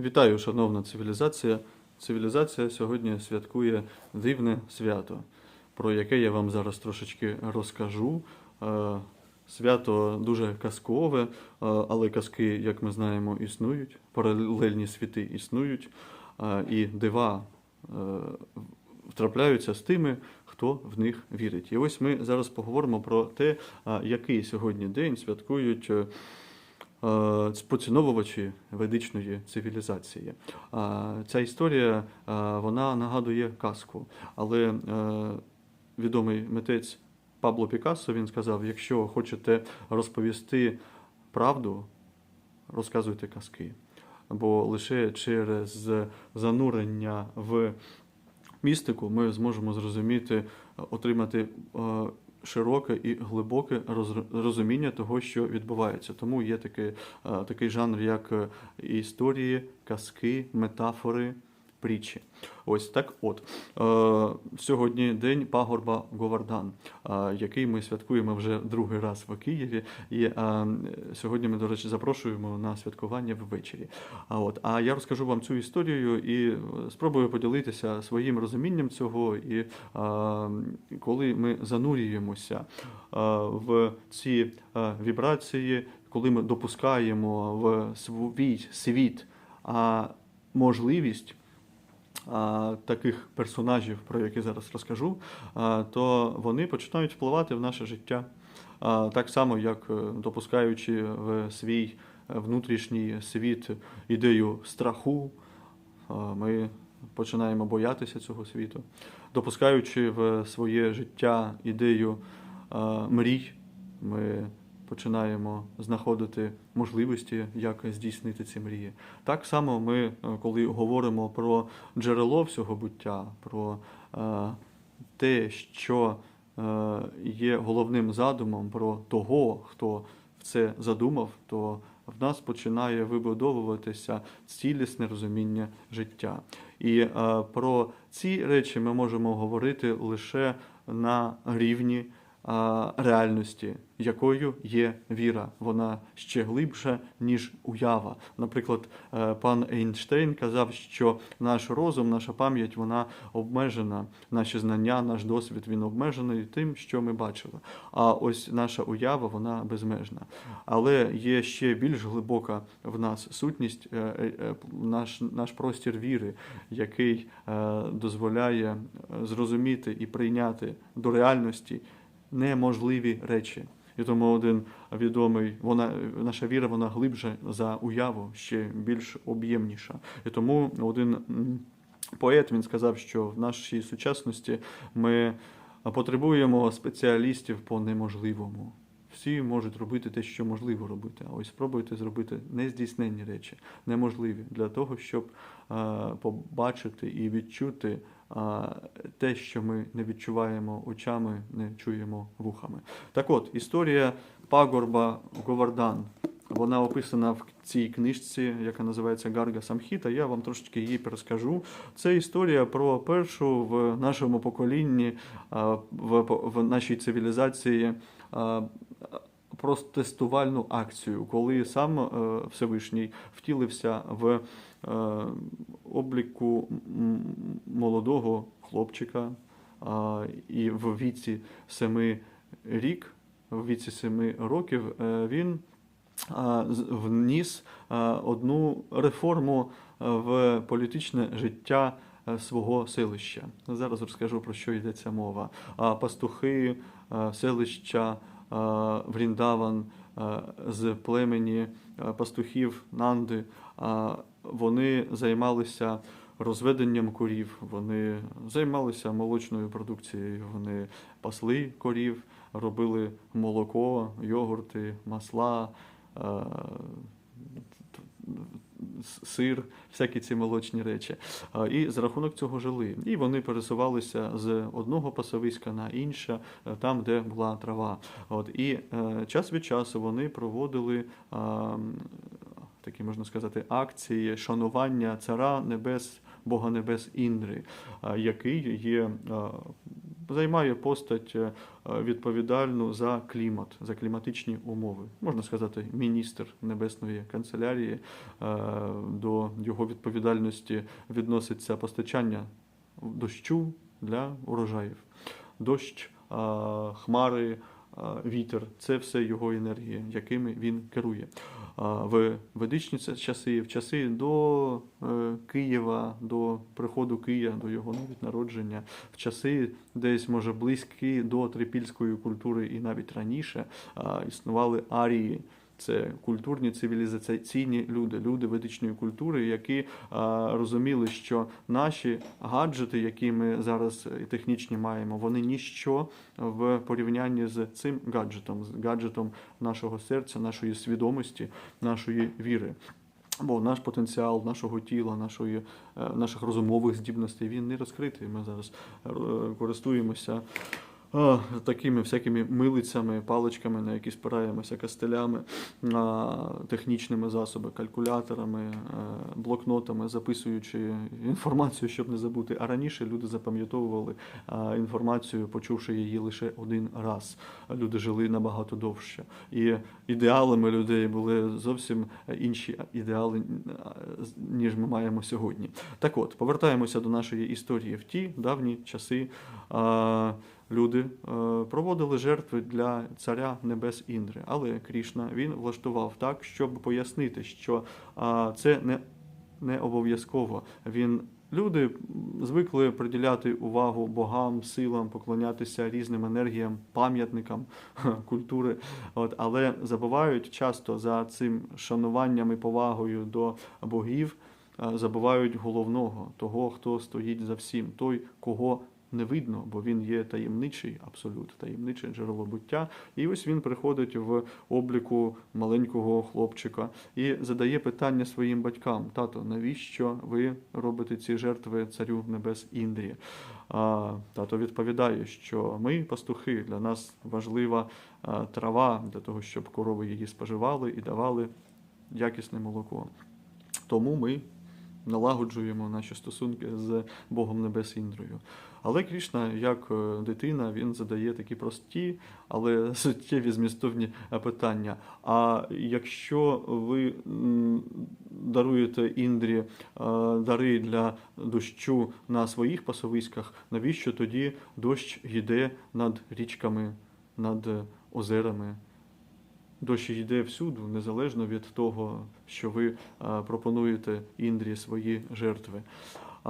Вітаю, шановна цивілізація. Цивілізація сьогодні святкує дивне свято, про яке я вам зараз трошечки розкажу. Е, Свято дуже казкове, е, але казки, як ми знаємо, існують, паралельні світи існують, е, і дива втрапляються з тими, хто в них вірить. І ось ми зараз поговоримо про те, який сьогодні день святкують. Е, е, поціновувачі ведичної цивілізації. Ця історія е, вона нагадує казку, але е, відомий митець Пабло Пікассо він сказав: якщо хочете розповісти правду, розказуйте казки. Бо лише через занурення в містику ми зможемо зрозуміти, е, отримати е, широке і глибоке роз- розуміння того, що відбувається. Тому є такий, е, такий жанр, як е, історії, казки, метафори. Притчі. Ось так от. Е, сьогодні день пагорба Говардан, е, який ми святкуємо вже другий раз в Києві. І е, сьогодні ми, до речі, запрошуємо на святкування ввечері. А, от, а я розкажу вам цю історію і спробую поділитися своїм розумінням цього. І коли ми занурюємося в ці вібрації, коли ми допускаємо в свій світ можливість таких персонажів, про які зараз розкажу, то вони починають впливати в наше життя. Так само, як е, допускаючи в свій внутрішній світ ідею страху, ми починаємо боятися цього світу, допускаючи в своє життя ідею мрій, ми починаємо знаходити можливості, як здійснити ці мрії. Так само ми, е, коли говоримо про джерело всього буття, про е, те, що е, є головним задумом, про того, хто це задумав, то в нас починає вибудовуватися цілісне розуміння життя. І про ці речі ми можемо говорити лише на рівні реальності, якою є віра. Вона ще глибша, ніж уява. Наприклад, е, пан Ейнштейн казав, що наш розум, наша пам'ять, вона обмежена, наші знання, наш досвід він обмежений тим, що ми бачили. А ось наша уява, вона безмежна. Але є ще більш глибока в нас сутність, е, е, наш, наш простір віри, який дозволяє зрозуміти і прийняти до реальності неможливі речі. І тому один відомий, вона наша віра, вона глибше за уяву, ще більш об'ємніша. І тому один поет він сказав, що в нашій сучасності ми потребуємо спеціалістів по неможливому. Всі можуть робити те, що можливо робити. А ось спробуйте зробити нездійсненні речі, неможливі для того, щоб е, побачити і відчути е, те, що ми не відчуваємо очами, не чуємо вухами. Так от, історія пагорба Говардан. Вона описана в цій книжці, яка називається Гарга Самхіта. Я вам трошечки її перескажу. Це історія про першу в нашому поколінні, в, нашій цивілізації а, протестувальну акцію, коли сам е, Всевишній втілився в е, обліку молодого хлопчика а, і в віці семи рік, в віці семи років е, він вніс одну реформу в політичне життя е, свого селища. Зараз розкажу про що йдеться мова. Пастухи селища Вріндаван з племені пастухів Нанди. Вони займалися розведенням корів, вони займалися молочною продукцією, вони пасли корів, робили молоко, йогурти, масла, е, сир, всякі ці молочні речі. І за рахунок цього жили. І вони пересувалися з одного пасовиська на інше, е, там, де була трава. От і е, час від часу вони проводили. Такі можна сказати акції шанування цара небес, Бога небес Індри, який є займає постать е, відповідальну за клімат, за кліматичні умови. Можна сказати, міністр Небесної канцелярії. Е, До його відповідальності відноситься постачання дощу для урожаїв. Дощ, е, хмари, е, вітер це все його енергії, якими він керує. В ведичні часи, в часи до е, Києва, до приходу Кия, до його навіть народження, в часи десь може близькі до трипільської культури і навіть раніше існували арії. Це культурні цивілізаційні люди, люди ведичної культури, які а, розуміли, що наші гаджети, які ми зараз технічні маємо, вони ніщо в порівнянні з цим гаджетом, з гаджетом нашого серця, нашої свідомості, нашої віри. Бо наш потенціал нашого тіла, нашої, е, наших розумових здібностей він не розкритий. Ми зараз е, користуємося а, такими всякими милицями, паличками, на які спираємося кастелями, а, технічними засобами, калькуляторами, е, блокнотами, записуючи інформацію, щоб не забути. А раніше люди запам'ятовували інформацію, почувши її лише один раз. Люди жили набагато довше. І ідеалами людей були зовсім інші ідеали, ніж ми маємо сьогодні. Так от, повертаємося до нашої історії. В ті давні часи люди е, проводили жертви для царя небес Індри. Але Крішна він влаштував так, щоб пояснити, що це не, не обов'язково. Він Люди звикли приділяти увагу богам, силам, поклонятися різним енергіям, пам'ятникам культури, от, але забувають часто за цим шануванням і повагою до богів, е, забувають головного, того, хто стоїть за всім, той, кого не видно, бо він є таємничий, абсолют, таємниче джерело буття. І ось він приходить в обліку маленького хлопчика і задає питання своїм батькам: тато, навіщо ви робите ці жертви царю небес Індрії? А тато відповідає, що ми пастухи, для нас важлива трава для того, щоб корови її споживали і давали якісне молоко. Тому ми налагоджуємо наші стосунки з Богом Небес Індрою. Але Крішна, як е, дитина, він задає такі прості, але суттєві змістовні е, питання. А якщо ви даруєте Індрі е, дари для дощу на своїх пасовиськах, навіщо тоді дощ йде над річками, над озерами? Дощ йде всюди, незалежно від того, що ви пропонуєте Індрі свої жертви.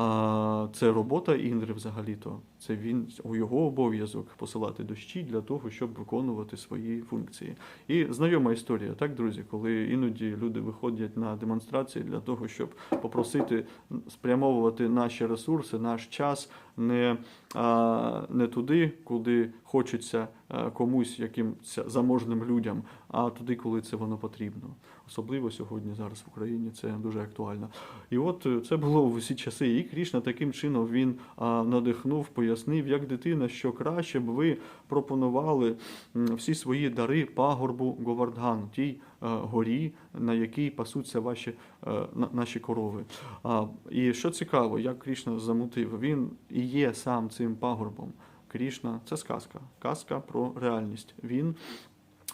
А, це робота Індри взагалі-то. Це він його обов'язок посилати дощі для того, щоб виконувати свої функції. І знайома історія, так, друзі, коли іноді люди виходять на демонстрації для того, щоб попросити спрямовувати наші ресурси, наш час не, а, не туди, куди хочеться а, комусь, якимось заможним людям, а туди, коли це воно потрібно. Особливо сьогодні, зараз в Україні це дуже актуально. І от е, це було в усі часи. І Крішна таким чином він надихнув, пояснив, як дитина, що краще б ви пропонували всі свої дари пагорбу Говардган, тій е, горі, на якій пасуться ваші е, наші корови. І що цікаво, як Крішна замутив, він і є сам цим пагорбом. Крішна це сказка, казка про реальність. Він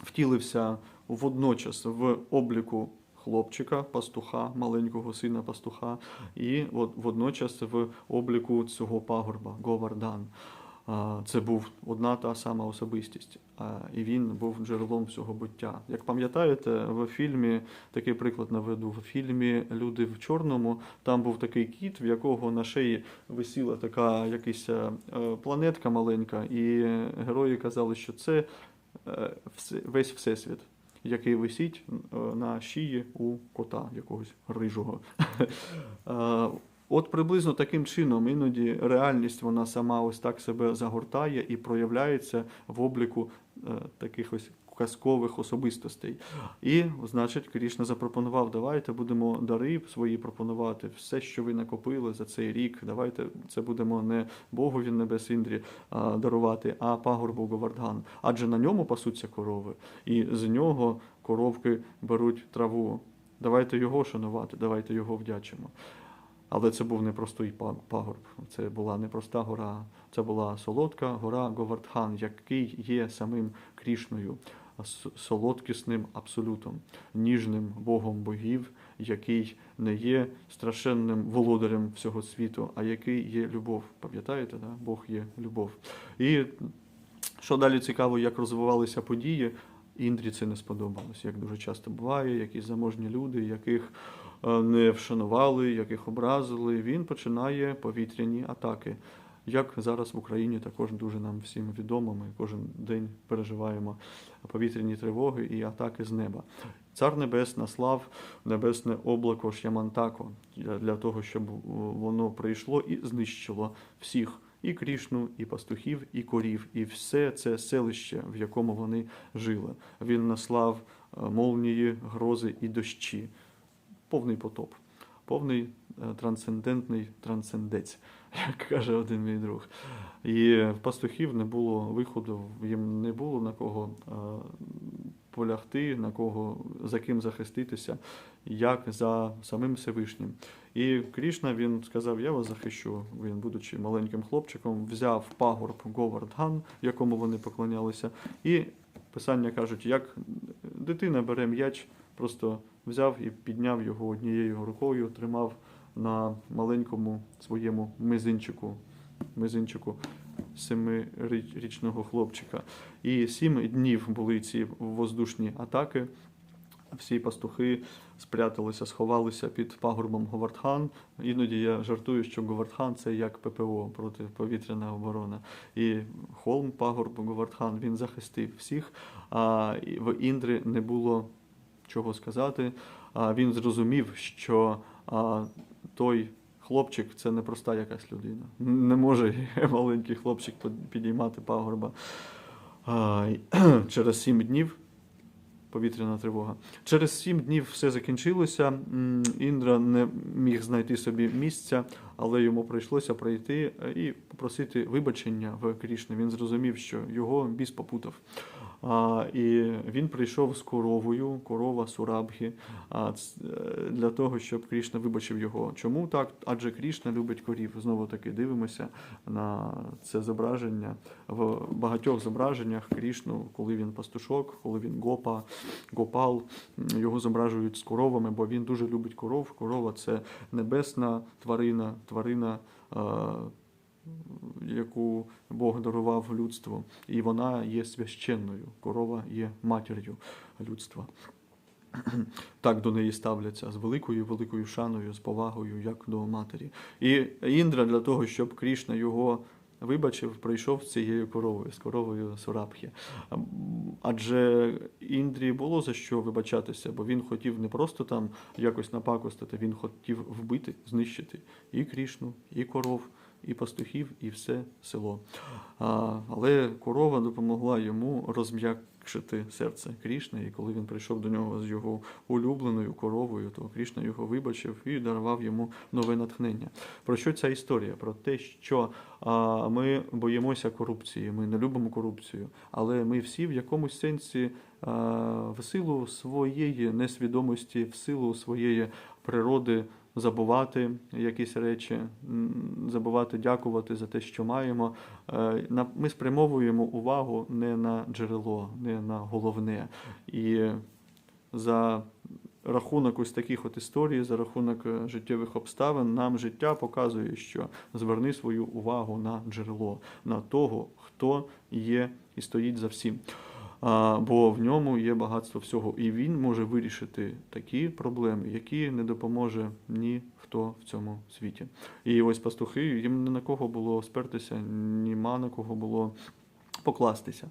втілився водночас в обліку хлопчика, пастуха, маленького сина пастуха, і водночас в обліку цього пагорба Говардан. Це був одна та сама особистість, і він був джерелом всього буття. Як пам'ятаєте, в фільмі такий приклад наведу в фільмі Люди в чорному. Там був такий кіт, в якого на шиї висіла така якась е, планетка маленька, і герої казали, що це е, весь всесвіт, який висить е, на шиї у кота якогось рижого. Е, От приблизно таким чином іноді реальність вона сама ось так себе загортає і проявляється в обліку е, таких ось казкових особистостей. І, значить, Крішна запропонував: давайте будемо дари свої пропонувати, все, що ви накопили за цей рік. Давайте це будемо не Богові небес Індрі а, дарувати, а пагорбу Говардган. Адже на ньому пасуться корови, і з нього коровки беруть траву. Давайте його шанувати, давайте його вдячимо. Але це був не простий пагорб, це була не проста гора, це була солодка гора Говардхан, який є самим Крішною, солодкісним абсолютом, ніжним Богом богів, який не є страшенним володарем всього світу, а який є любов. Пам'ятаєте, да? Бог є любов. І що далі цікаво, як розвивалися події, Індрі це не сподобалось, як дуже часто буває, якісь заможні люди, яких е, не вшанували, яких образили. Він починає повітряні атаки. Як зараз в Україні також дуже нам всім відомо, ми кожен день переживаємо повітряні тривоги і атаки з неба. Цар Небес наслав небесне облако Шямантако для, того, щоб воно прийшло і знищило всіх і Крішну, і пастухів, і корів, і все це селище, в якому вони жили. Він наслав е, молнії, грози і дощі. Повний потоп, повний е, трансцендентний трансцендець, як каже один мій друг. І в пастухів не було виходу, їм не було на кого е, полягти, на кого за ким захиститися, як за самим Всевишнім. І Крішна він сказав: Я вас захищу. Він, будучи маленьким хлопчиком, взяв пагорб Говардган, якому вони поклонялися, і писання кажуть, як дитина бере м'яч, просто взяв і підняв його однією рукою, тримав на маленькому своєму мизинчику, мизинчику семирічного хлопчика. І сім днів були ці воздушні атаки. Всі пастухи спряталися, сховалися під пагорбом Говардхан. Іноді я жартую, що Говардхан це як ППО протиповітряна оборона. І холм пагорб Говардхан він захистив всіх. А в Індри не було чого сказати. А він зрозумів, що а, той хлопчик це не проста якась людина. Не може маленький хлопчик підіймати пагорба. Через сім днів повітряна тривога. Через сім днів все закінчилося. Індра не міг знайти собі місця, але йому прийшлося прийти е, і попросити вибачення в Крішни. Він зрозумів, що його біс попутав. А, і він прийшов з коровою, корова Сурабхі, а, е, для того, щоб Крішна вибачив його. Чому так? Адже Крішна любить корів. Знову таки дивимося на це зображення в багатьох зображеннях Крішну, коли він пастушок, коли він гопа, гопал, його зображують з коровами, бо він дуже любить коров. Корова це небесна тварина, тварина. Яку Бог дарував людству, і вона є священною. Корова є матір'ю людства. Так до неї ставляться з великою великою шаною, з повагою, як до матері. І Індра для того, щоб Крішна його вибачив, прийшов з цією коровою, з коровою Сурабхі. Адже Індрі було за що вибачатися, бо він хотів не просто там якось напакостити, він хотів вбити, знищити і Крішну, і коров, і пастухів, і все село. А, але корова допомогла йому розм'якшити серце Крішни, і коли він прийшов до нього з його улюбленою коровою, то Крішна його вибачив і дарував йому нове натхнення. Про що ця історія? Про те, що а, ми боїмося корупції, ми не любимо корупцію, але ми всі в якомусь сенсі в силу своєї несвідомості, в силу своєї природи забувати якісь речі, забувати дякувати за те, що маємо. Е, Ми спрямовуємо увагу не на джерело, не на головне. І за рахунок ось таких от історій, за рахунок е, життєвих обставин, нам життя показує, що зверни свою увагу на джерело, на того, хто є і стоїть за всім. Бо в ньому є багатство всього, і він може вирішити такі проблеми, які не допоможе ніхто в цьому світі. І ось пастухи, їм не на кого було спертися, німа на кого було покластися.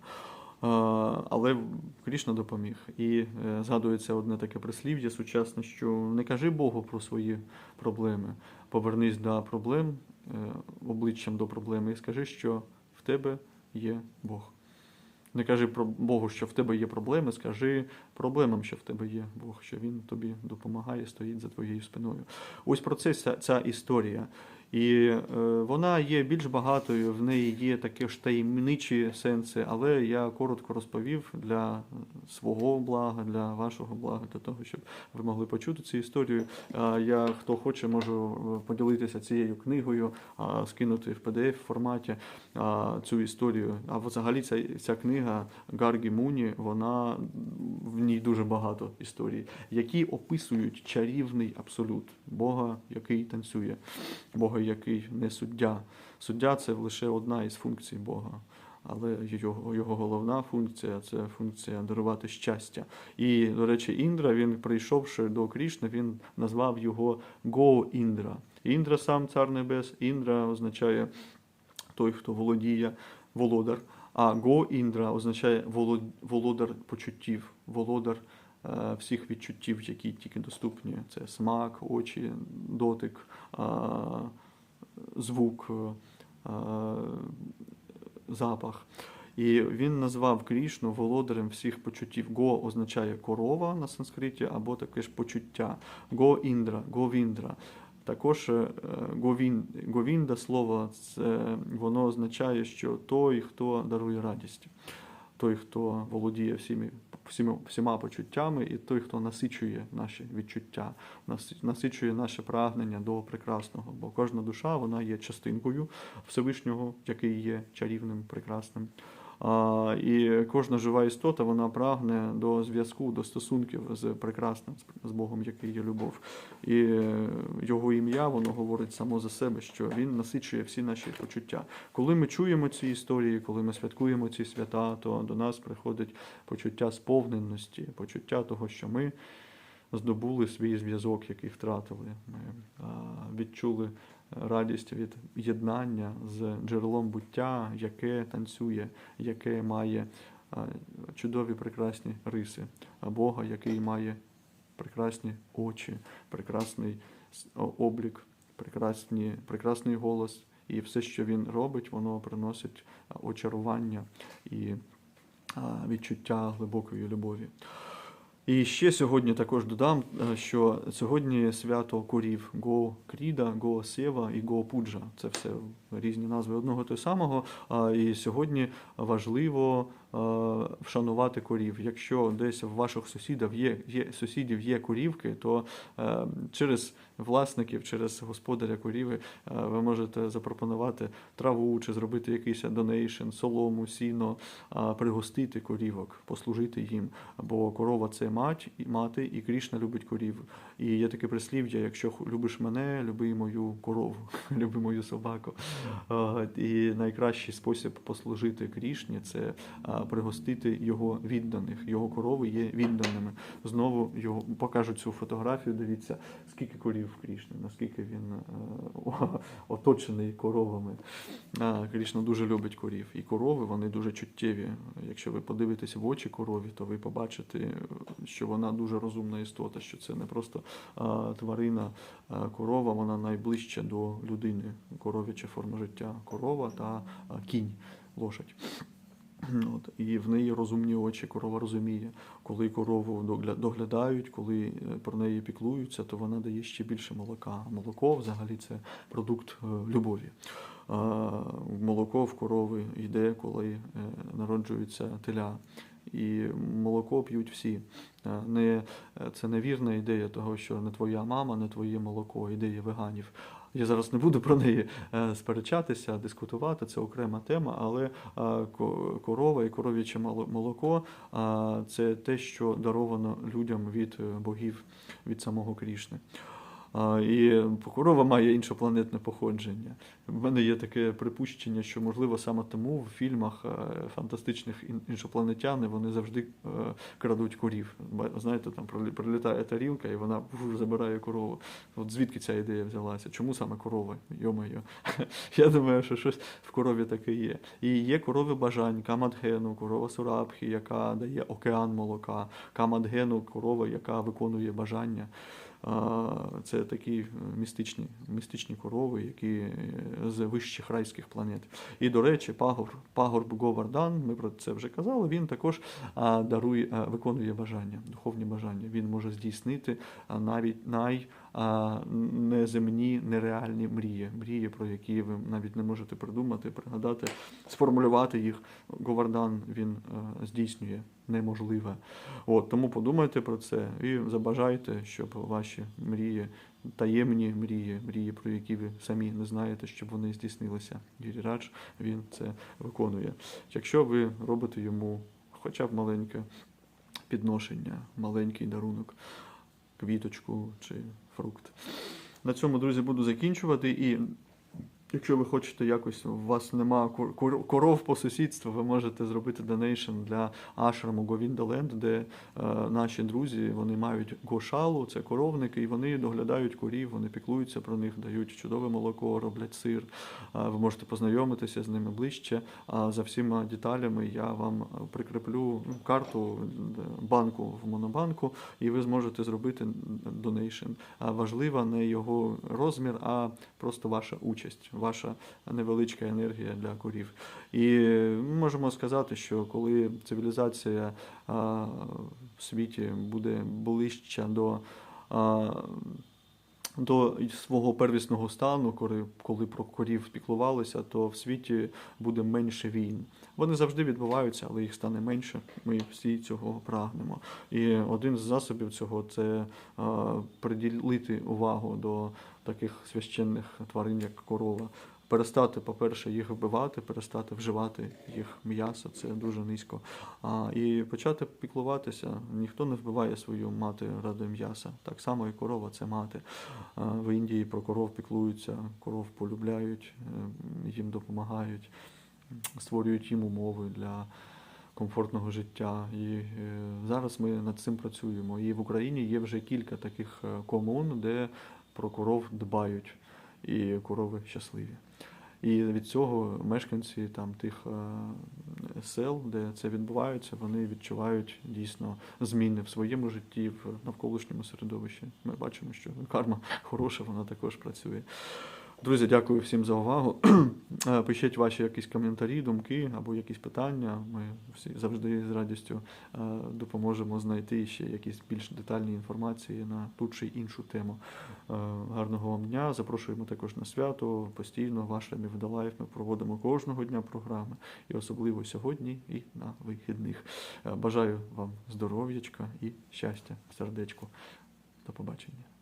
Але Крішна допоміг. І е, згадується одне таке прислів'я сучасне, що не кажи Богу про свої проблеми, повернись до проблем, е, обличчям до проблеми, і скажи, що в тебе є Бог. Не кажи про Богу, що в тебе є проблеми, скажи проблемам, що в тебе є Бог, що Він тобі допомагає, стоїть за твоєю спиною. Ось про це ця, історія. І е, вона є більш багатою, в неї є такі ж таємничі сенси, але я коротко розповів для свого блага, для вашого блага, для того, щоб ви могли почути цю історію. Я, хто хоче, можу е, поділитися цією книгою, скинути в pdf форматі цю історію. А взагалі ця, ця книга Гаргі Муні, вона в ній дуже багато історій, які описують чарівний абсолют Бога, який танцює, Бога, який не суддя. Суддя це лише одна із функцій Бога. Але його, його головна функція це функція дарувати щастя. І, до речі, Індра, він прийшовши до Крішни, він назвав його Го Індра. Індра сам цар небес, Індра означає той, хто володіє, володар. А Го Індра означає володар почуттів, володар е, всіх відчуттів, які тільки доступні. Це смак, очі, дотик, звук, е, запах. І він назвав Крішну володарем всіх почуттів. Го означає корова на санскриті, або таке ж почуття. Го Індра, Говіндра. Також е, Говін, Говінда слово це воно означає, що той, хто дарує радість, той, хто володіє всіми, всіма, всіма почуттями, і той, хто насичує наші відчуття, насичує наше прагнення до прекрасного. Бо кожна душа вона є частинкою Всевишнього, який є чарівним, прекрасним. І кожна жива істота вона прагне до зв'язку, до стосунків з прекрасним, з- Богом, який є любов. І його ім'я воно говорить само за себе, що він насичує всі наші почуття. Коли ми чуємо ці історії, коли ми святкуємо ці свята, то до нас приходить почуття сповненості, почуття того, що ми здобули свій зв'язок, який втратили. Ми відчули радість від єднання з джерелом буття, яке танцює, яке має чудові прекрасні риси, Бога, який має прекрасні очі, прекрасний облік, прекрасні, прекрасний голос. І все, що він робить, воно приносить очарування і відчуття глибокої любові. І ще сьогодні також додам, е, що сьогодні свято корів Го Кріда, Го Сєва і Го Пуджа. Це все різні назви одного того самого. І сьогодні важливо вшанувати корів. Якщо десь в ваших сусідів є, є сусідів є корівки, то е, через власників, через господаря коріви е, ви можете запропонувати траву чи зробити якийсь донейшн, солому, сіно, пригостити корівок, послужити їм. Бо корова це мать і мати, і Крішна любить корів. І є таке прислів'я: якщо любиш мене, люби мою корову, люби мою собаку. І найкращий спосіб послужити Крішні це пригостити його відданих. Його корови є відданими. Знову його покажу цю фотографію. Дивіться, скільки корів в Крішні, наскільки він е, оточений коровами. Крішна дуже любить корів. І корови вони дуже чуттєві. Якщо ви подивитесь в очі корові, то ви побачите, що вона дуже розумна істота, що це не просто тварина, корова, вона найближча до людини. Коров'яча форма життя. Корова та кінь, лошадь. От, і в неї розумні очі, корова розуміє. Коли корову догля- доглядають, коли е, про неї піклуються, то вона дає ще більше молока. Молоко взагалі це продукт е, любові. Молоко в корови йде, коли е, народжуються теля. І молоко п'ють всі. Не, це невірна ідея того, що не твоя мама, не твоє молоко, ідея веганів. Я зараз не буду про неї е, сперечатися, дискутувати, це окрема тема, але е, корова і коров'яче молоко е, це те, що даровано людям від богів, від самого Крішни. І корова має іншопланетне походження. В мене є таке припущення, що можливо саме тому в фільмах е, фантастичних іншопланетяни вони завжди е, крадуть корів. Знаєте, там прилітає тарілка і вона забирає корову. От звідки ця ідея взялася? Чому саме корова? Йо-моє. Я думаю, що щось в корові таке є. І є корови бажань, камадгену, корова сурабхі, яка дає океан молока, камадгену корова, яка виконує бажання. Це такі е, містичні, містичні корови, які е, з вищих райських планет. І, до речі, пагорб, пагорб Говардан, ми про це вже казали, він також дарує, виконує бажання, духовні бажання. Він може здійснити навіть а, неземні, нереальні мрії. Мрії, про які ви навіть не можете придумати, пригадати, сформулювати їх. Говардан він е, здійснює неможливе. От, тому подумайте про це і забажайте, щоб ваші мрії, таємні мрії, мрії, про які ви самі не знаєте, щоб вони здійснилися. Гірірадж він це виконує. Якщо ви робите йому хоча б маленьке підношення, маленький дарунок, квіточку чи фрукт. На цьому, друзі, буду закінчувати. І якщо ви хочете якось, у вас нема кор- кор- коров по сусідству, ви можете зробити донейшн для ашраму Говіндаленд, де е, наші друзі вони мають гошалу, це коровники, і вони доглядають корів, вони піклуються про них, дають чудове молоко, роблять сир. Е, Ви можете познайомитися з ними ближче. А за всіма деталями я вам е, прикріплю ну, карту е, банку в монобанку, і ви зможете зробити донейшн. Важлива не його розмір, а просто ваша участь, ваша невеличка енергія для корів. І ми можемо сказати, що коли цивілізація в світі буде ближча до. До свого первісного стану, коли, коли про корів піклувалися, то в світі буде менше війн. Вони завжди відбуваються, але їх стане менше. Ми всі цього прагнемо. І один з засобів цього це приділити увагу до таких священних тварин, як корова. Перестати, по-перше, їх вбивати, перестати вживати їх м'ясо, це дуже низько. А, і почати піклуватися. Ніхто не вбиває свою мати ради м'яса. Так само і корова це мати. А, В Індії про коров піклуються, коров полюбляють, е, їм допомагають, створюють їм умови для комфортного життя. І е, зараз ми над цим працюємо. І в Україні є вже кілька таких е, комун, де про коров дбають, і корови щасливі. І від цього мешканці там тих е, сел, де це відбувається, вони відчувають дійсно зміни в своєму житті, в навколишньому середовищі. Ми бачимо, що карма хороша, вона також працює. Друзі, дякую всім за увагу. Е, Пишіть ваші якісь коментарі, думки або якісь питання. Ми всі завжди з радістю е, допоможемо знайти ще якісь більш детальні інформації на ту чи іншу тему. Е, Гарного вам дня. Запрошуємо також на свято. Постійно ваш Мівдалаїв ми проводимо кожного дня програми, і особливо сьогодні і на вихідних. Бажаю вам здоров'ячка і щастя, сердечко. До побачення.